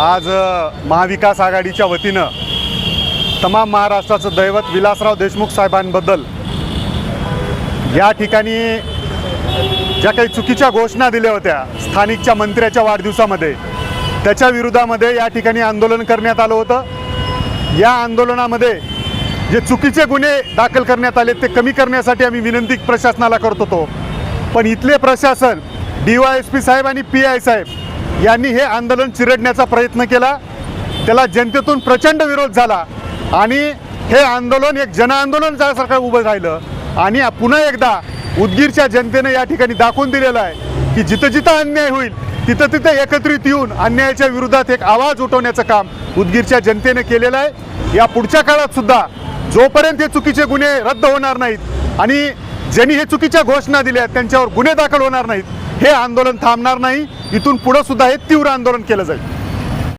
आज महाविकास आघाडीच्या वतीनं तमाम महाराष्ट्राचं दैवत विलासराव देशमुख साहेबांबद्दल या ठिकाणी ज्या काही चुकीच्या घोषणा दिल्या होत्या स्थानिकच्या मंत्र्याच्या वाढदिवसामध्ये त्याच्या विरोधामध्ये या ठिकाणी आंदोलन करण्यात आलं होतं. या आंदोलनामध्ये जे चुकीचे गुन्हे दाखल करण्यात आले ते कमी करण्यासाठी आम्ही विनंती प्रशासनाला करत होतो. पण इथले प्रशासन डी वाय एस पी साहेब आणि पी आय साहेब यांनी हे आंदोलन चिरडण्याचा प्रयत्न केला. त्याला जनतेतून प्रचंड विरोध झाला. आणि हे आंदोलन एक जनआंदोलन झाल्यासारखं उभं राहिलं. आणि पुन्हा एकदा उदगीरच्या जनतेने या ठिकाणी दाखवून दिलेलं आहे की जिथं जिथं अन्याय होईल तिथं तिथं एकत्रित येऊन अन्यायाच्या विरोधात एक आवाज उठवण्याचं काम उदगीरच्या जनतेने केलेलं आहे. या पुढच्या काळात सुद्धा जोपर्यंत हे चुकीचे गुन्हे रद्द होणार नाहीत आणि ज्यांनी हे चुकीच्या घोषणा दिल्या आहेत त्यांच्यावर गुन्हे दाखल होणार नाहीत हे आंदोलन थांबणार नाही. इथून पुढं सुद्धा हे तीव्र आंदोलन केलं जाईल.